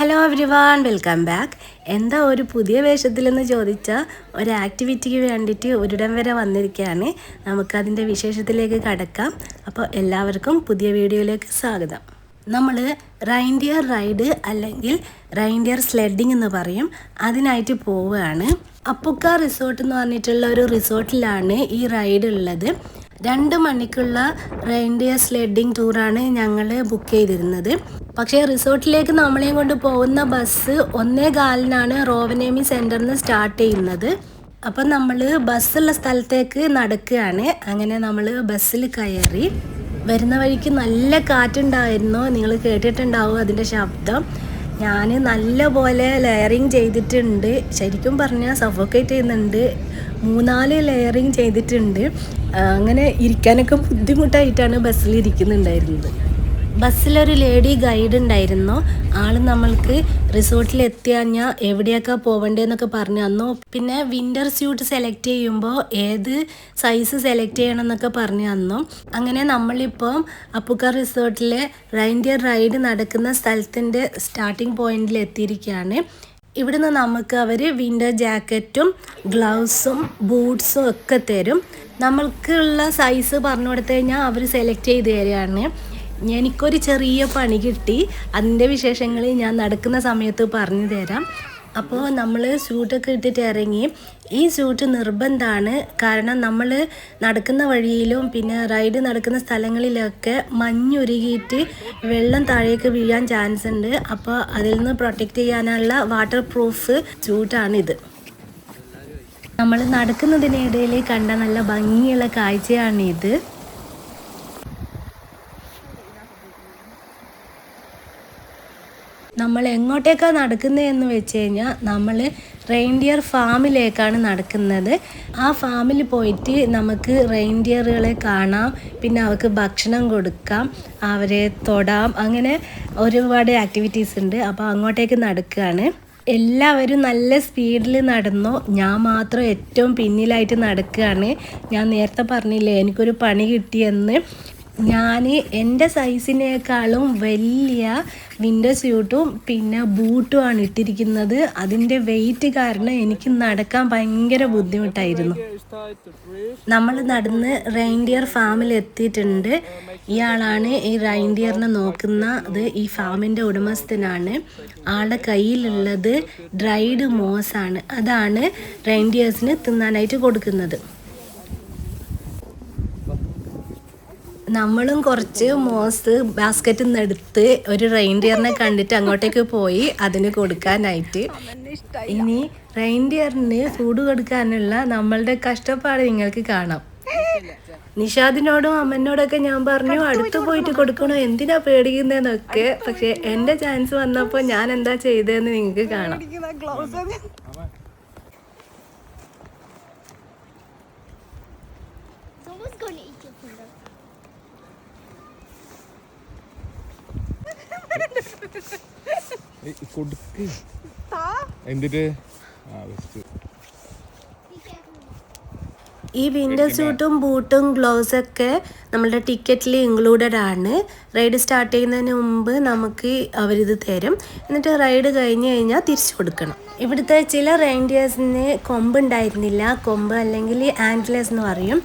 Hello everyone welcome back എന്താ ഒരു പുതിയ വേഷത്തിലെന്ന് ചോദിച്ചാൽ ഒരു ആക്ടിവിറ്റിക്ക് വേണ്ടിയിട്ട് ഒരിടം വരെ വന്നിരിക്കുകയാണ് നമുക്കതിന്റെ വിശേഷത്തിലേക്ക് കടക്കാം. അപ്പോൾ എല്ലാവർക്കും പുതിയ വീഡിയോയിലേക്ക് സ്വാഗതം. നമ്മൾ റൈൻഡിയർ റൈഡ് അല്ലെങ്കിൽ റൈൻഡിയർ സ്ലെഡിങ് എന്ന് പറയും. അതിനായിട്ട് പോവുകയാണ്. അപ്പുക്ക റിസോർട്ട് എന്ന് പറഞ്ഞിട്ടുള്ള ഒരു റിസോർട്ടിലാണ് ഈ റൈഡ് ഉള്ളത്. രണ്ട് മണിക്കുള്ള റെയിൻഡിയർ സ്ലെഡിങ് ടൂറാണ് ഞങ്ങൾ ബുക്ക് ചെയ്തിരുന്നത്. പക്ഷേ റിസോർട്ടിലേക്ക് നമ്മളെയും കൊണ്ട് പോകുന്ന ബസ് ഒന്നേ കാലിനാണ് റോവനേമി സെന്ററിൽ നിന്ന് സ്റ്റാർട്ട് ചെയ്യുന്നത്. അപ്പം നമ്മൾ ബസ്സുള്ള സ്ഥലത്തേക്ക് നടക്കുകയാണ്. അങ്ങനെ നമ്മൾ ബസ്സിൽ കയറി വരുന്ന വഴിക്ക് നല്ല കാറ്റുണ്ടായിരുന്നു. നിങ്ങൾ കേട്ടിട്ടുണ്ടാവും അതിന്റെ ശബ്ദം. ഞാൻ നല്ല പോലെ ലെയറിങ് ചെയ്തിട്ടുണ്ട്. ശരിക്കും പറഞ്ഞാൽ സഫോക്കേറ്റ് ചെയ്യുന്നുണ്ട്. മൂന്നാൽ ലെയറിങ് ചെയ്തിട്ടുണ്ട്. അങ്ങനെ ഇരിക്കാനൊക്കെ ബുദ്ധിമുട്ടായിട്ടാണ് ബസ്സിൽ ഇരിക്കുന്നുണ്ടായിരുന്നത് ബസ്സിലൊരു ലേഡി ഗൈഡ് ഉണ്ടായിരുന്നു. ആൾ നമ്മൾക്ക് റിസോർട്ടിൽ എത്തി കഴിഞ്ഞാൽ എവിടെയൊക്കെ പോകണ്ടേന്നൊക്കെ പറഞ്ഞു. തന്നു പിന്നെ വിന്റർ സ്യൂട്ട് സെലക്ട് ചെയ്യുമ്പോൾ ഏത് സൈസ് സെലക്ട് ചെയ്യണം എന്നൊക്കെ പറഞ്ഞു തന്നു അങ്ങനെ നമ്മളിപ്പോൾ അപ്പുക്ക റിസോർട്ടിലെ റൈൻഡിയർ റൈഡ് നടക്കുന്ന സ്ഥലത്തിന്റെ സ്റ്റാർട്ടിംഗ് പോയിന്റിൽ എത്തിയിരിക്കുകയാണ്. ഇവിടുന്ന് നമുക്ക് അവർ വിന്റർ ജാക്കറ്റും ഗ്ലൗസും ബൂട്ട്സും ഒക്കെ തരും. നമ്മൾക്കുള്ള സൈസ് പറഞ്ഞു കൊടുത്തു കഴിഞ്ഞാൽ അവർ സെലക്ട് ചെയ്ത് തരികയാണ് എനിക്കൊരു ചെറിയ പണി കിട്ടി. അതിന്റെ വിശേഷങ്ങൾ ഞാൻ നടക്കുന്ന സമയത്ത് പറഞ്ഞു തരാം. അപ്പോൾ നമ്മൾ സ്യൂട്ടൊക്കെ ഇട്ടിട്ട് ഇറങ്ങി. ഈ സ്യൂട്ട് നിർബന്ധമാണ് കാരണം നമ്മൾ നടക്കുന്ന വഴിയിലും പിന്നെ റൈഡ് നടക്കുന്ന സ്ഥലങ്ങളിലൊക്കെ മഞ്ഞുരുകിയിട്ട് വെള്ളം താഴേക്ക് വീഴാൻ ചാൻസ് ഉണ്ട്. അപ്പോൾ അതിൽ നിന്ന് പ്രൊട്ടക്റ്റ് ചെയ്യാനുള്ള വാട്ടർ പ്രൂഫ് സ്യൂട്ടാണിത്. നമ്മൾ നടക്കുന്നതിനിടയിൽ കണ്ട നല്ല ഭംഗിയുള്ള കാഴ്ചയാണിത്. നമ്മൾ എങ്ങോട്ടേക്കാണ് നടക്കുന്നത് എന്ന് വെച്ച് കഴിഞ്ഞാൽ നമ്മൾ റെയിൻഡിയർ ഫാമിലേക്കാണ് നടക്കുന്നത്. ആ ഫാമിൽ പോയിട്ട് നമുക്ക് റെയിൻഡിയറുകളെ കാണാം പിന്നെ അവർക്ക് ഭക്ഷണം കൊടുക്കാം അവരെ തൊടാം അങ്ങനെ ഒരുപാട് ആക്ടിവിറ്റീസ് ഉണ്ട്. അപ്പോൾ അങ്ങോട്ടേക്ക് നടക്കുകയാണ് എല്ലാവരും നല്ല സ്പീഡിൽ നടന്നു? ഞാൻ മാത്രം ഏറ്റവും പിന്നിലായിട്ട് നടക്കുകയാണ് ഞാൻ നേരത്തെ പറഞ്ഞില്ലേ എനിക്കൊരു പണി കിട്ടിയെന്ന്. ഞാൻ എന്റെ സൈസിനേക്കാളും വലിയ വിന്റർ സ്യൂട്ടും പിന്നെ ബൂട്ടുമാണ് ഇട്ടിരിക്കുന്നത്. അതിന്റെ വെയിറ്റ് കാരണം എനിക്ക് നടക്കാൻ ഭയങ്കര ബുദ്ധിമുട്ടായിരുന്നു. നമ്മൾ നടന്ന് റെയിൻഡിയർ ഫാമിൽ എത്തിയിട്ടുണ്ട്. ഇയാളാണ് ഈ റെയിൻഡിയറിനെ നോക്കുന്നത്. ഈ ഫാമിന്റെ ഉടമസ്ഥനാണ്. ആളുടെ കയ്യിലുള്ളത് ഡ്രൈഡ് മോസാണ്. അതാണ് റെയിൻഡിയേഴ്സിന് തിന്നാനായിട്ട് കൊടുക്കുന്നത്. നമ്മളും കുറച്ച് മോസ് ബാസ്ക്കറ്റിൽ എടുത്ത് ഒരു റെയിൻഡിയറിനെ കണ്ടിട്ട് അങ്ങോട്ടേക്ക് പോയി അതിന് കൊടുക്കാനായിട്ട്. ഇനി റെയിൻഡിയറിന് ഫുഡ് കൊടുക്കാനുള്ള നമ്മളുടെ കഷ്ടപ്പാട് നിങ്ങൾക്ക് കാണാം. നിഷാദിനോടും അമ്മനോടൊക്കെ ഞാൻ പറഞ്ഞു അടുത്ത് പോയിട്ട് കൊടുക്കണോ? എന്തിനാ പേടിക്കുന്നതെന്നൊക്കെ പക്ഷെ എന്റെ ചാൻസ് വന്നപ്പോൾ ഞാൻ എന്താ ചെയ്തതെന്ന് നിങ്ങൾക്ക് കാണാം. കൊടുക്ക്. എന്നിട്ട് ആ ബെസ്റ്റ് ഈ വിന്റർ സ്യൂട്ടും ബൂട്ടും ഗ്ലൗസ് ഒക്കെ നമ്മളുടെ ടിക്കറ്റിൽ ഇൻക്ലൂഡഡ് ആണ്. റൈഡ് സ്റ്റാർട്ട് ചെയ്യുന്നതിന് മുമ്പ് നമുക്ക് അവരിത് തരും. എന്നിട്ട് റൈഡ് കഴിഞ്ഞ് കഴിഞ്ഞാൽ തിരിച്ചു കൊടുക്കണം. ഇവിടുത്തെ ചില റെയിൻഡിയേഴ്സിന് കൊമ്പ് ഉണ്ടായിരുന്നില്ല. കൊമ്പ് അല്ലെങ്കിൽ ആൻഡ്ലേഴ്സ് എന്ന് പറയും.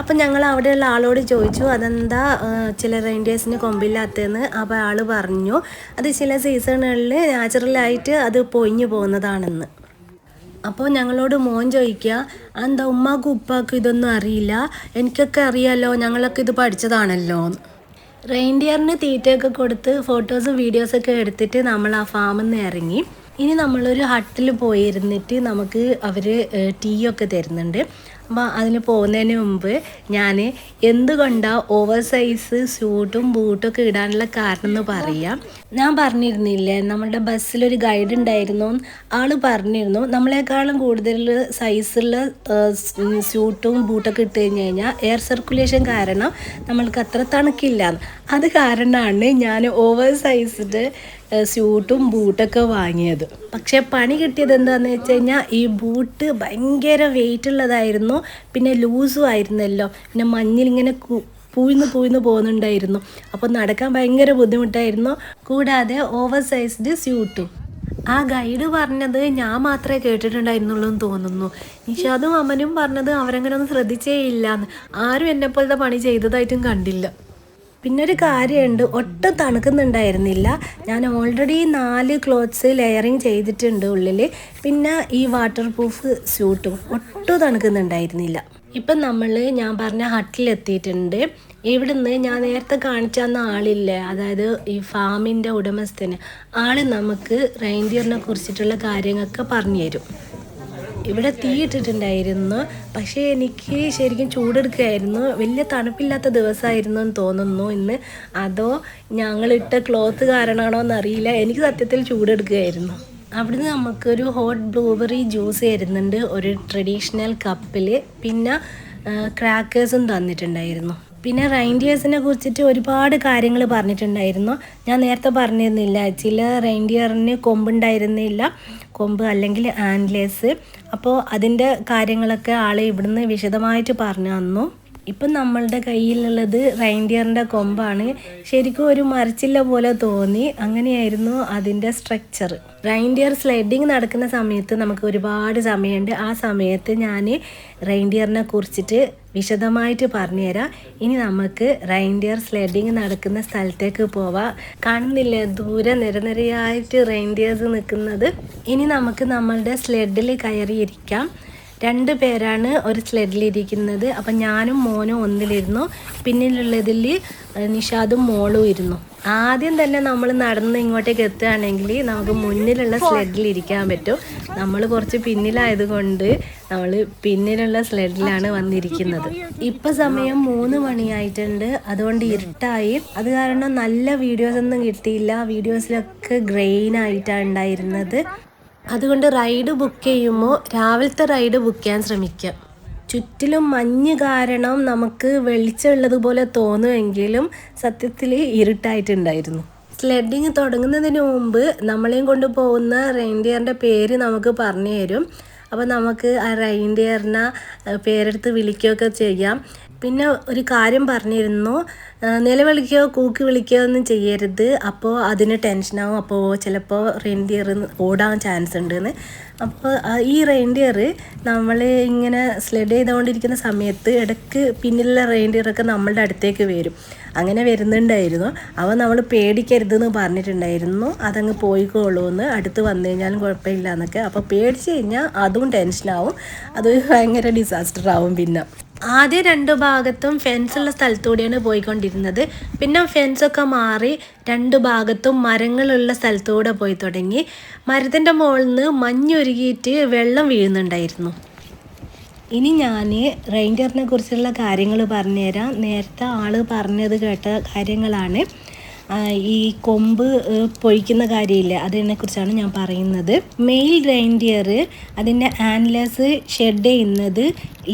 അപ്പം ഞങ്ങൾ അവിടെയുള്ള ആളോട് ചോദിച്ചു അതെന്താ ചില റെയിൻഡിയേഴ്സിന് കൊമ്പില്ലാത്തതെന്ന്? അപ്പോൾ ആൾ പറഞ്ഞു അത് ചില സീസണുകളിൽ നാച്ചുറലായിട്ട് അത് പൊയിഞ്ഞു പോകുന്നതാണെന്ന്. അപ്പോൾ ഞങ്ങളോട് മോൻ ചോദിക്കുക എന്താ ഉമ്മാക്കും ഉപ്പാക്കും ഇതൊന്നും അറിയില്ല? എനിക്കൊക്കെ അറിയാലോ ഞങ്ങളൊക്കെ ഇത് പഠിച്ചതാണല്ലോ? റെയിൻഡിയറിന് തീറ്റയൊക്കെ കൊടുത്ത് ഫോട്ടോസും വീഡിയോസൊക്കെ എടുത്തിട്ട് നമ്മൾ ആ ഫാമിൽ നിന്ന് ഇറങ്ങി. ഇനി നമ്മളൊരു ഹട്ടിൽ പോയിരുന്നിട്ട് നമുക്ക് അവർ ടീ ഒക്കെ തരുന്നുണ്ട്. അപ്പോൾ അതിന് പോകുന്നതിന് മുമ്പ് ഞാൻ എന്തുകൊണ്ടാണ് ഓവർ സൈസ് സ്യൂട്ടും ബൂട്ടും ഒക്കെ ഇടാനുള്ള കാരണം എന്ന് പറയാം. ഞാൻ പറഞ്ഞിരുന്നില്ലേ നമ്മുടെ ബസ്സിലൊരു ഗൈഡ് ഉണ്ടായിരുന്നു ആൾ പറഞ്ഞിരുന്നു നമ്മളെക്കാളും കൂടുതൽ സൈസുള്ള സ്യൂട്ടും ബൂട്ടൊക്കെ ഇട്ട് കഴിഞ്ഞ് കഴിഞ്ഞാൽ എയർ സർക്കുലേഷൻ കാരണം നമ്മൾക്ക് അത്ര തണുക്കില്ല അത് കാരണമാണ് ഞാൻ ഓവർ സൈസ്ഡ് സ്യൂട്ടും ബൂട്ടൊക്കെ വാങ്ങിയത്. പക്ഷെ പണി കിട്ടിയത് എന്താണെന്ന് വെച്ച് കഴിഞ്ഞാൽ ഈ ബൂട്ട് ഭയങ്കര വെയിറ്റ് ഉള്ളതായിരുന്നു. പിന്നെ ലൂസും ആയിരുന്നല്ലോ. പിന്നെ കു പൂയിന്ന് പൂയിന്ന് പോകുന്നുണ്ടായിരുന്നു. അപ്പോൾ നടക്കാൻ ഭയങ്കര ബുദ്ധിമുട്ടായിരുന്നു. കൂടാതെ ഓവർ സൈസ്ഡ് സ്യൂട്ടും ആ ഗൈഡ് പറഞ്ഞത് ഞാൻ മാത്രമേ കേട്ടിട്ടുണ്ടായിരുന്നുള്ളൂ എന്ന് തോന്നുന്നു. നിഷാദും അമനും പറഞ്ഞത് അവരങ്ങനെ ഒന്നും ശ്രദ്ധിച്ചേ ഇല്ല ആരും എന്നെപ്പോലത്തെ പണി ചെയ്തതായിട്ടും കണ്ടില്ല. പിന്നെ ഒരു കാര്യമുണ്ട് ഒട്ടും തണുക്കുന്നുണ്ടായിരുന്നില്ല. ഞാൻ ഓൾറെഡി നാല് ക്ലോത്ത്സ് ലെയറിങ് ചെയ്തിട്ടുണ്ട് ഉള്ളിൽ പിന്നെ ഈ വാട്ടർ പ്രൂഫ് സ്യൂട്ടും ഒട്ടും തണുക്കുന്നുണ്ടായിരുന്നില്ല. ഇപ്പം നമ്മൾ ഞാൻ പറഞ്ഞ ഹട്ടിലെത്തിയിട്ടുണ്ട് ഇവിടുന്ന് ഞാൻ നേരത്തെ കാണിച്ച തന്ന ആളില്ലേ? അതായത് ഈ ഫാമിന്റെ ഉടമസ്ഥന്. ആൾ നമുക്ക് റെയിൻഡിയറിനെ കുറിച്ചിട്ടുള്ള കാര്യങ്ങളൊക്കെ പറഞ്ഞു തരും. ഇവിടെ തീ ഇട്ടിട്ടുണ്ടായിരുന്നു. പക്ഷേ എനിക്ക് ശരിക്കും ചൂടെടുക്കുകയായിരുന്നു. വലിയ തണുപ്പില്ലാത്ത ദിവസമായിരുന്നു എന്ന് തോന്നുന്നു. ഇന്ന് അതോ ഞങ്ങളിട്ട ക്ലോത്ത് കാരണമാണോ എന്നറിയില്ല. എനിക്ക് സത്യത്തിൽ ചൂടെടുക്കുകയായിരുന്നു. അവിടുന്ന് നമുക്കൊരു ഹോട്ട് ബ്ലൂബെറി ജ്യൂസ് തരുന്നുണ്ട് ഒരു ട്രഡീഷണൽ കപ്പിൽ പിന്നെ ക്രാക്കേഴ്സും തന്നിട്ടുണ്ടായിരുന്നു. പിന്നെ റൈൻഡിയേഴ്സിനെ കുറിച്ചിട്ട് ഒരുപാട് കാര്യങ്ങൾ പറഞ്ഞിട്ടുണ്ടായിരുന്നു. ഞാൻ നേരത്തെ പറഞ്ഞിരുന്നില്ല ചില റൈൻഡിയറിന് കൊമ്പുണ്ടായിരുന്നില്ല. കൊമ്പ് അല്ലെങ്കിൽ ആൻഡ്ലേസ് അപ്പോൾ അതിന്റെ കാര്യങ്ങളൊക്കെ ആൾ ഇവിടുന്ന് വിശദമായിട്ട് പറഞ്ഞു തന്നു. ഇപ്പം നമ്മളുടെ കയ്യിലുള്ളത് റൈൻഡിയറിന്റെ കൊമ്പാണ്. ശരിക്കും ഒരു മരച്ചില്ല പോലെ തോന്നി. അങ്ങനെയായിരുന്നു അതിന്റെ സ്ട്രക്ചർ റൈൻഡിയർ സ്ലൈഡിങ് നടക്കുന്ന സമയത്ത് നമുക്ക് ഒരുപാട് സമയമുണ്ട്. ആ സമയത്ത് ഞാൻ റൈൻഡിയറിനെ കുറിച്ചിട്ട് വിശദമായിട്ട് പറഞ്ഞുതരാം. ഇനി നമുക്ക് റൈൻഡിയർ സ്ലൈഡിങ് നടക്കുന്ന സ്ഥലത്തേക്ക് പോവാം. കാണുന്നില്ലേ? ദൂരെ നിരനിരയായിട്ട് റൈൻഡിയേഴ്സ് നിൽക്കുന്നത്. ഇനി നമുക്ക് നമ്മളുടെ സ്ലെഡിൽ കയറിയിരിക്കാം. രണ്ട് പേരാണ് ഒരു സ്ലെഡിലിരിക്കുന്നത്. അപ്പം ഞാനും മോനും ഒന്നിലിരുന്നു. പിന്നിലുള്ളതിൽ നിഷാദും മോളും ഇരുന്നു. ആദ്യം തന്നെ നമ്മൾ നടന്ന് ഇങ്ങോട്ടേക്ക് എത്തുകയാണെങ്കിൽ നമുക്ക് മുന്നിലുള്ള സ്ലെഡിൽ ഇരിക്കാൻ പറ്റും. നമ്മൾ കുറച്ച് പിന്നിലായതുകൊണ്ട് നമ്മൾ പിന്നിലുള്ള സ്ലെഡിലാണ് വന്നിരിക്കുന്നത്. ഇപ്പം സമയം മൂന്ന് മണിയായിട്ടുണ്ട്. അതുകൊണ്ട് ഇരുട്ടായി. അത് കാരണം നല്ല വീഡിയോസ് ഒന്നും കിട്ടിയില്ല. വീഡിയോസിലൊക്കെ ഗ്രെയിൻ ആയിട്ടാണ് ഉണ്ടായിരുന്നത്. അതുകൊണ്ട് റൈഡ് ബുക്ക് ചെയ്യുമ്പോൾ രാവിലത്തെ റൈഡ് ബുക്ക് ചെയ്യാൻ ശ്രമിക്കുക ചുറ്റിലും മഞ്ഞ് കാരണം നമുക്ക് വെളിച്ചമുള്ളതുപോലെ തോന്നുമെങ്കിലും സത്യത്തിൽ ഇരുട്ടായിട്ടുണ്ടായിരുന്നു. സ്ലെഡിങ് തുടങ്ങുന്നതിന് മുമ്പ് നമ്മളെയും കൊണ്ട് പോകുന്ന റെയിൻഡിയറിന്റെ പേര് നമുക്ക് പറഞ്ഞു തരും അപ്പോൾ നമുക്ക് ആ റെയിൻഡിയറിനെ പേരെടുത്ത് വിളിക്കുകയൊക്കെ ചെയ്യാം. പിന്നെ ഒരു കാര്യം പറഞ്ഞിരുന്നു നിലവിളിക്കുകയോ കൂക്കി വിളിക്കുകയോ ഒന്നും ചെയ്യരുത്. അപ്പോൾ അതിന് ടെൻഷനാവും അപ്പോൾ ചിലപ്പോൾ റെയിൻഡിയർ ഓടാൻ ചാൻസ് ഉണ്ടെന്ന്. അപ്പോൾ ഈ റെയിൻഡിയർ നമ്മൾ ഇങ്ങനെ സ്ലെഡ് ചെയ്തുകൊണ്ടിരിക്കുന്ന സമയത്ത് ഇടയ്ക്ക് പിന്നിലുള്ള റെയിൻഡിയറൊക്കെ നമ്മളുടെ അടുത്തേക്ക് വരും. അങ്ങനെ വരുന്നുണ്ടായിരുന്നു. അവ നമ്മൾ പേടിക്കരുതെന്ന് പറഞ്ഞിട്ടുണ്ടായിരുന്നു. അതങ്ങ് പോയിക്കോളൂ എന്ന് അടുത്ത് വന്നു കഴിഞ്ഞാലും കുഴപ്പമില്ല എന്നൊക്കെ അപ്പോൾ പേടിച്ച് കഴിഞ്ഞാൽ അതും ടെൻഷനാവും അത് ഭയങ്കര ഡിസാസ്റ്റർ ആവും പിന്നെ. ആദ്യം രണ്ട് ഭാഗത്തും ഫെൻസുള്ള സ്ഥലത്തൂടെയാണ് പോയിക്കൊണ്ടിരുന്നത്. പിന്നെ ഫെൻസൊക്കെ മാറി രണ്ട് ഭാഗത്തും മരങ്ങളുള്ള സ്ഥലത്തൂടെ പോയി തുടങ്ങി. മരത്തിന്റെ മുകളിൽ നിന്ന് മഞ്ഞൊരുകിയിട്ട് വെള്ളം വീഴുന്നുണ്ടായിരുന്നു. ഇനി ഞാൻ റെയിൻഡറിനെ കുറിച്ചുള്ള കാര്യങ്ങൾ പറഞ്ഞുതരാം. നേരത്തെ ആൾ പറഞ്ഞത് കേട്ട കാര്യങ്ങളാണ്. ഈ കൊമ്പ് പൊഴിക്കുന്ന കാര്യമില്ല. അതിനെക്കുറിച്ചാണ് ഞാൻ പറയുന്നത്. മെയിൽ റെയിൻഡിയർ അതിന്റെ ആൻലേഴ്സ് ഷെഡ് ചെയ്യുന്നത്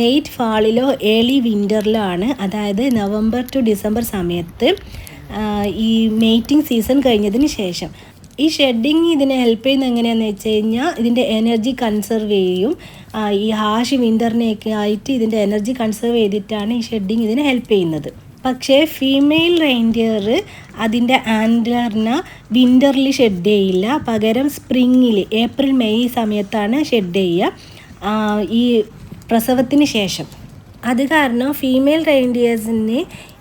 ലേറ്റ് ഫാളിലോ ഏർലി വിന്ററിലോ ആണ്. അതായത് നവംബർ ടു ഡിസംബർ സമയത്ത് ഈ മെയ്റ്റിംഗ് സീസൺ കഴിഞ്ഞതിന് ശേഷം. ഈ ഷെഡിങ് ഇതിനെ ഹെൽപ്പ് ചെയ്യുന്നത് എങ്ങനെയാണെന്ന് വെച്ച് കഴിഞ്ഞാൽ ഇതിന്റെ എനർജി കൺസർവ് ചെയ്യും. ഈ ഹാഷ് വിന്ററിനെയൊക്കെ ആയിട്ട് ഇതിന്റെ എനർജി കൺസർവ് ചെയ്തിട്ടാണ് ഈ ഷെഡിങ് ഇതിനെ ഹെൽപ്പ് ചെയ്യുന്നത്. പക്ഷേ ഫീമെയിൽ റെയിൻഡിയർ അതിന്റെ ആൻഡറിന വിന്ററിൽ ഷെഡ് ചെയ്യില്ല. പകരം സ്പ്രിങ്ങിൽ ഏപ്രിൽ മെയ് സമയത്താണ് ഷെഡ് ചെയ്യുക ഈ പ്രസവത്തിന് ശേഷം. അത് കാരണം ഫീമെയിൽ റെയിൻഡിയേഴ്സിന്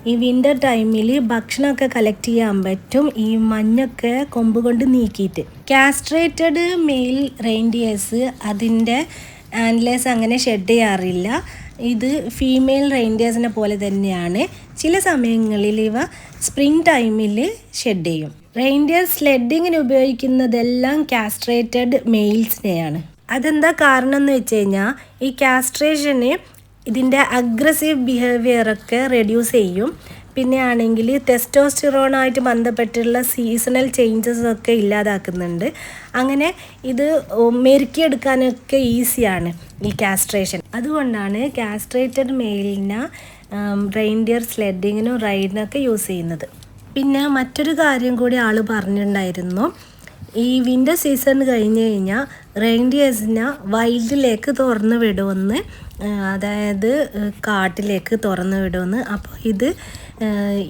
ഈ വിന്റർ ടൈമിൽ ഭക്ഷണമൊക്കെ കളക്ട് ചെയ്യാൻ പറ്റും ഈ മഞ്ഞൊക്കെ കൊമ്പ് കൊണ്ട് നീക്കിയിട്ട്. കാസ്ട്രേറ്റഡ് മെയിൽ റെയിൻഡിയേഴ്സ് അതിന്റെ ആൻഡ്ലേഴ്സ് അങ്ങനെ ഷെഡ് ചെയ്യാറില്ല. ഇത് ഫീമെയിൽ റെയിൻഡിയേഴ്സിനെ പോലെ തന്നെയാണ്. ചില സമയങ്ങളിൽ ഇവ സ്പ്രിംഗ് ടൈമിൽ ഷെഡ് ചെയ്യും. റെയിൻഡിയർ സ്ലെഡിങ്ങിന് ഉപയോഗിക്കുന്നതെല്ലാം കാസ്ട്രേറ്റഡ് മെയിൽസിനെയാണ് അതെന്താ കാരണം എന്ന് വെച്ച് കഴിഞ്ഞാൽ ഈ കാസ്ട്രേഷന് ഇതിന്റെ അഗ്രസീവ് ബിഹേവിയറൊക്കെ റെഡ്യൂസ് ചെയ്യും. പിന്നെ ആണെങ്കിൽ ടെസ്റ്റോസ്റ്റിറോണായിട്ട് ബന്ധപ്പെട്ടുള്ള സീസണൽ ചേഞ്ചസ് ഒക്കെ ഇല്ലാതാക്കുന്നുണ്ട്. അങ്ങനെ ഇത് മെരുക്കിയെടുക്കാനൊക്കെ ഈസിയാണ് ഈ കാസ്ട്രേഷൻ അതുകൊണ്ടാണ് കാസ്ട്രേറ്റഡ് മെയിലിന് റെയിൻഡിയർ സ്ലെഡിങ്ങിനും റൈഡിനൊക്കെ യൂസ് ചെയ്യുന്നത്. പിന്നെ മറ്റൊരു കാര്യം കൂടി ആൾ പറഞ്ഞിട്ടുണ്ടായിരുന്നു. ഈ വിന്റർ സീസൺ കഴിഞ്ഞ് കഴിഞ്ഞാൽ റെയിൻഡിയേഴ്സിനെ വൈൽഡിലേക്ക് തുറന്ന് വിടുമെന്ന് അതായത് കാട്ടിലേക്ക് തുറന്ന് വിടുമെന്ന്. അപ്പോൾ ഇത്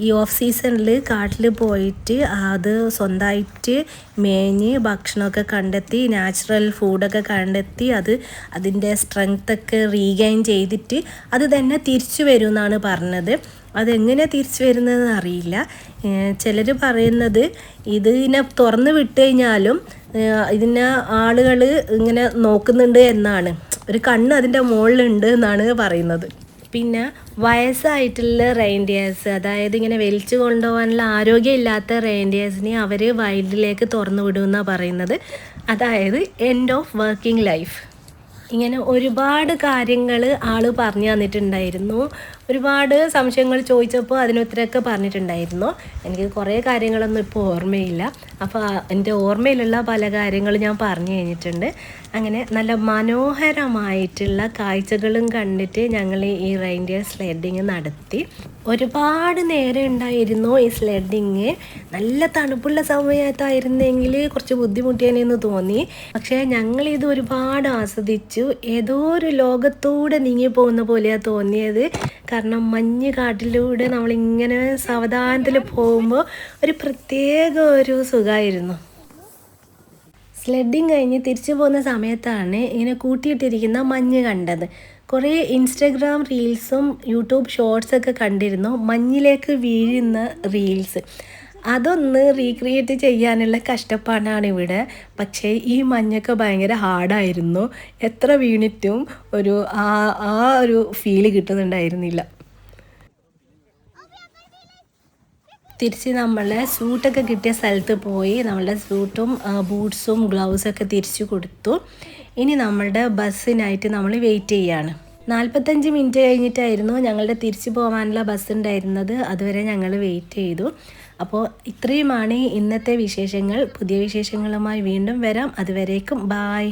ഈ ഓഫ് സീസണിൽ കാട്ടിൽ പോയിട്ട് അത് സ്വന്തമായിട്ട് മേഞ്ഞ് ഭക്ഷണമൊക്കെ കണ്ടെത്തി നാച്ചുറൽ ഫുഡൊക്കെ കണ്ടെത്തി അത് അതിന്റെ സ്ട്രെങ്ത്തൊക്കെ റീഗെയിൻ ചെയ്തിട്ട് അത് തന്നെ തിരിച്ചു വരും എന്നാണ് പറഞ്ഞത്. അതെങ്ങനെ തിരിച്ചു വരുന്നതെന്ന് അറിയില്ല. ചിലർ പറയുന്നത് ഇതിനെ തുറന്ന് വിട്ട് കഴിഞ്ഞാലും ഇതിനെ ആളുകൾ ഇങ്ങനെ നോക്കുന്നുണ്ട് എന്നാണ്. ഒരു കണ്ണ് അതിന്റെ മുകളിലുണ്ട് എന്നാണ് പറയുന്നത്. പിന്നെ വയസ്സായിട്ടുള്ള റെയിൻഡിയേഴ്സ് അതായത് ഇങ്ങനെ വലിച്ചു കൊണ്ടുപോകാനുള്ള ആരോഗ്യമില്ലാത്ത റെയിൻഡിയേഴ്സിനെ അവർ വൈൽഡിലേക്ക് തുറന്നു വിടുമെന്നാണ് പറയുന്നത്. അതായത് എൻഡ് ഓഫ് വർക്കിംഗ് ലൈഫ് ഇങ്ങനെ ഒരുപാട് കാര്യങ്ങൾ ആൾ പറഞ്ഞു തന്നിട്ടുണ്ടായിരുന്നു. ഒരുപാട് സംശയങ്ങൾ ചോദിച്ചപ്പോൾ അതിനുത്തരമൊക്കെ പറഞ്ഞിട്ടുണ്ടായിരുന്നു. എനിക്ക് കുറേ കാര്യങ്ങളൊന്നും ഇപ്പോൾ ഓർമ്മയില്ല. അപ്പോൾ എന്റെ ഓർമ്മയിലുള്ള പല കാര്യങ്ങളും ഞാൻ പറഞ്ഞു കഴിഞ്ഞിട്ടുണ്ട്. അങ്ങനെ നല്ല മനോഹരമായിട്ടുള്ള കാഴ്ചകളും കണ്ടിട്ട് ഞങ്ങൾ ഈ റെയിൻഡിയർ സ്ലെഡിങ് നടത്തി. ഒരുപാട് നേരം ഉണ്ടായിരുന്നു ഈ സ്ലെഡിങ് നല്ല തണുപ്പുള്ള സമയത്തായിരുന്നെങ്കിൽ കുറച്ച് ബുദ്ധിമുട്ടിയെന്ന് തോന്നി. പക്ഷേ ഞങ്ങളിത് ഒരുപാട് ആസ്വദിച്ചു. ഏതോ ഒരു ലോകത്തൂടെ നീങ്ങി പോകുന്ന പോലെയാണ് തോന്നിയത്. കാരണം മഞ്ഞ് കാട്ടിലൂടെ നമ്മളിങ്ങനെ സാവധാനത്തിൽ പോകുമ്പോൾ ഒരു പ്രത്യേക ഒരു സുഖമായിരുന്നു. സ്ലെഡിങ് കഴിഞ്ഞ് തിരിച്ചു പോകുന്ന സമയത്താണ് ഇങ്ങനെ കൂട്ടിയിട്ടിരിക്കുന്ന മഞ്ഞ് കണ്ടത്. കുറേ ഇൻസ്റ്റഗ്രാം റീൽസും യൂട്യൂബ് ഷോർട്സൊക്കെ കണ്ടിരുന്നു. മഞ്ഞിലേക്ക് വീഴുന്ന റീൽസ് അതൊന്ന് റീക്രിയേറ്റ് ചെയ്യാനുള്ള കഷ്ടപ്പാടാണ് ഇവിടെ. പക്ഷേ ഈ മഞ്ഞൊക്കെ ഭയങ്കര ഹാർഡായിരുന്നു എത്ര വീണിട്ടും ഒരു ആ ആ ഒരു ഫീൽ കിട്ടുന്നുണ്ടായിരുന്നില്ല. തിരിച്ച് നമ്മളെ സൂട്ടൊക്കെ കിട്ടിയ സ്ഥലത്ത് പോയി നമ്മളുടെ സൂട്ടും ബൂട്ട്സും ഗ്ലൗസൊക്കെ തിരിച്ചു കൊടുത്തു. ഇനി നമ്മളുടെ ബസ്സിനായിട്ട് നമ്മൾ വെയിറ്റ് ചെയ്യാണ്. നാൽപ്പത്തഞ്ച് മിനിറ്റ് കഴിഞ്ഞിട്ടായിരുന്നു ഞങ്ങളുടെ തിരിച്ചു പോകാനുള്ള ബസ് ഉണ്ടായിരുന്നത്. അതുവരെ ഞങ്ങൾ വെയിറ്റ് ചെയ്തു. അപ്പോൾ ഇത്രയുമാണ് ഇന്നത്തെ വിശേഷങ്ങൾ. പുതിയ വിശേഷങ്ങളുമായി വീണ്ടും വരാം. അതുവരേക്കും ബായ്.